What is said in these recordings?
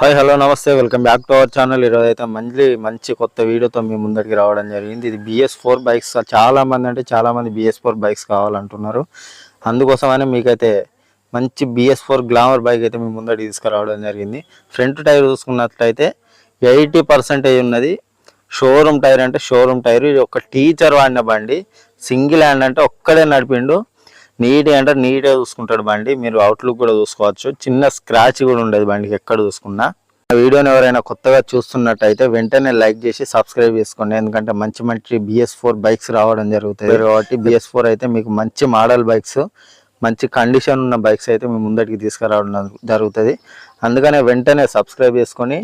Hi hello నమస్తే. Welcome back to our channel. ఈరోజు అయితే మంచి మంచి కొత్త వీడియోతో మీ ముందరికి రావడం జరిగింది. ఇది బిఎస్ ఫోర్ బైక్స్ చాలామంది అంటే చాలామంది బిఎస్ ఫోర్ బైక్స్ కావాలంటున్నారు. అందుకోసమనే మీకైతే మంచి బిఎస్ ఫోర్ గ్లామర్ బైక్ అయితే మీ ముందరికి తీసుకురావడం జరిగింది. ఫ్రంట్ టైర్ చూసుకున్నట్లయితే ఎయిటీ పర్సెంటేజ్ ఉన్నది. షోరూమ్ టైర్ అంటే షోరూమ్ టైర్ ఇది ఒక టీచర్ వాడిన బండి. సింగిల్ హ్యాండ్ అంటే ఒక్కడే నడిపిండు. నీట్ అంటే నీట్గా చూసుకుంటాడు బండి. మీరు అవుట్లుక్ కూడా చూసుకోవచ్చు. చిన్న స్క్రాచ్ కూడా ఉండదు బండికి ఎక్కడ చూసుకున్నా. ఆ వీడియోని ఎవరైనా కొత్తగా చూస్తున్నట్టయితే వెంటనే లైక్ చేసి సబ్స్క్రైబ్ చేసుకోండి. ఎందుకంటే మంచి మంచి బిఎస్ ఫోర్ బైక్స్ రావడం జరుగుతుంది కాబట్టి బిఎస్ ఫోర్ అయితే మీకు మంచి మోడల్ బైక్స్ మంచి కండిషన్ ఉన్న బైక్స్ అయితే మీ ముందటికి తీసుకురావడం జరుగుతుంది. అందుకనే వెంటనే సబ్స్క్రైబ్ చేసుకొని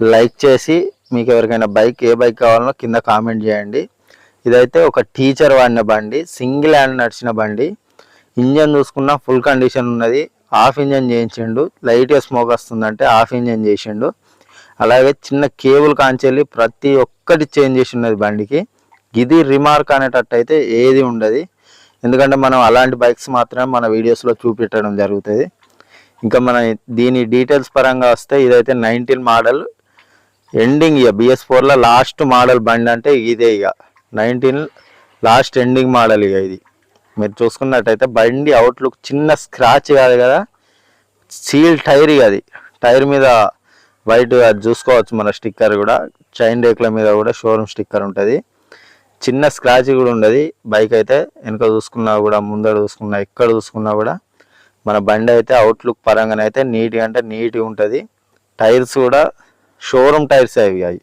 లైక్ చేసి మీకు ఎవరికైనా బైక్ ఏ బైక్ కావాలనో కింద కామెంట్ చేయండి. ఇదైతే ఒక టీచర్ వాడిన బండి సింగిల్ హ్యాండ్ నడిచిన బండి. ఇంజన్ చూసుకున్నా ఫుల్ కండిషన్ ఉన్నది. ఆఫ్ ఇంజన్ చేయించిండు. లైట్గా స్మోక్ వస్తుందంటే ఆఫ్ ఇంజన్ చేసిండు. అలాగే చిన్న కేబుల్ కాంచెల్లి ప్రతి ఒక్కటి చేంజ్ చేసి ఉన్నది బండికి. ఇది రిమార్క్ అనేటట్టు అయితే ఏది ఉండదు. ఎందుకంటే మనం అలాంటి బైక్స్ మాత్రమే మన వీడియోస్లో చూపెట్టడం జరుగుతుంది. ఇంకా మన దీని డీటెయిల్స్ పరంగా వస్తే ఇదైతే నైన్టీన్ మోడల్. ఎండింగ్ ఇక బిఎస్ ఫోర్లో లాస్ట్ మోడల్ బండి అంటే ఇదే ఇక. నైన్టీన్ లాస్ట్ ఎండింగ్ మోడల్ ఇక ఇది. మీరు చూసుకున్నట్టయితే బండి అవుట్లుక్ చిన్న స్క్రాచ్ కాదు కదా? సీల్ టైర్ అది. టైర్ మీద వైట్ అది చూసుకోవచ్చు మన స్టిక్కర్ కూడా. చైన్ రేకుల మీద కూడా షోరూమ్ స్టిక్కర్ ఉంటుంది. చిన్న స్క్రాచ్ కూడా ఉండదు. బైక్ అయితే వెనక చూసుకున్నా కూడా ముందర చూసుకున్నా ఎక్కడ చూసుకున్నా కూడా మన బండి అయితే అవుట్లుక్ పరంగానే అయితే నీట్గా అంటే నీట్గా ఉంటుంది. టైర్స్ కూడా షోరూమ్ టైర్స్ అవి అవి.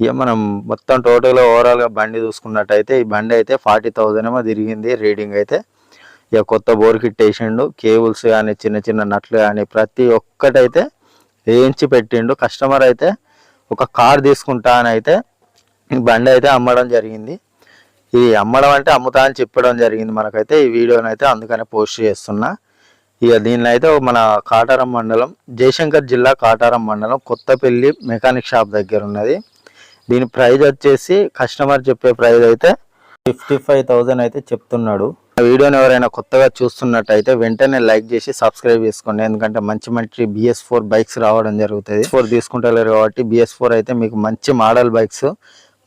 ఇక మనం మొత్తం టోటల్ ఓవరాల్గా బండి చూసుకున్నట్టయితే ఈ బండి అయితే ఫార్టీ థౌజండ్ ఏమో తిరిగింది రీడింగ్ అయితే. ఇక కొత్త బోర్ కిట్ వేసిండు కేబుల్స్ కానీ చిన్న చిన్న నట్లు కానీ ప్రతి ఒక్కటైతే వేయించి పెట్టిండు. కస్టమర్ అయితే ఒక కార్ తీసుకుంటా అని అయితే ఈ బండి అయితే అమ్మడం జరిగింది. ఇది అమ్మడం అంటే అమ్ముతా అని చెప్పడం జరిగింది మనకైతే. ఈ వీడియోని అయితే అందుకనే పోస్ట్ చేస్తున్నా. ఇక దీనిలో అయితే మన కాటారం మండలం జయశంకర్ జిల్లా కాటారం మండలం కొత్తపల్లి మెకానిక్ షాప్ దగ్గర ఉన్నది. దీని ప్రైజ్ వచ్చేసి కస్టమర్ చెప్పే ప్రైజ్ అయితే ఫిఫ్టీ ఫైవ్ థౌజండ్ అయితే చెప్తున్నాడు. ఆ వీడియోని ఎవరైనా కొత్తగా చూస్తున్నట్టయితే వెంటనే లైక్ చేసి సబ్స్క్రైబ్ చేసుకోండి. ఎందుకంటే మంచి మంచి బిఎస్ ఫోర్ బైక్స్ రావడం జరుగుతుంది. ఫోర్ తీసుకుంటలేరు కాబట్టి బిఎస్ ఫోర్ అయితే మీకు మంచి మోడల్ బైక్స్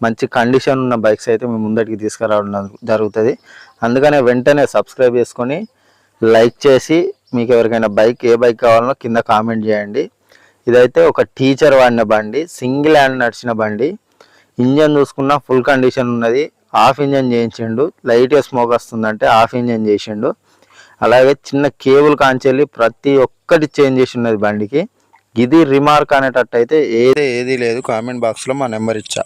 మంచి కండిషన్ ఉన్న బైక్స్ అయితే మీ ముందటికి తీసుకురావడం జరుగుతుంది. అందుకనే వెంటనే సబ్స్క్రైబ్ చేసుకొని లైక్ చేసి మీకు ఎవరికైనా బైక్ ఏ బైక్ కావాలనో కింద కామెంట్ చేయండి. ఇదైతే ఒక టీచర్ వాడిన బండి సింగిల్ హ్యాండ్ నడిచిన బండి. ఇంజన్ చూసుకున్నా ఫుల్ కండిషన్ ఉన్నది. ఆఫ్ ఇంజన్ చేయించిండు. లైట్గా స్మోక్ వస్తుందంటే ఆఫ్ ఇంజన్ చేసిండు. అలాగే చిన్న కేబుల్ కాంచెల్లి ప్రతి ఒక్కటి చేంజ్ చేసి ఉన్నది బండికి. ఇది రిమార్క్ అనేటట్టు అయితే ఏది ఏది లేదు. కామెంట్ బాక్స్లో మా నెంబర్ ఇచ్చా.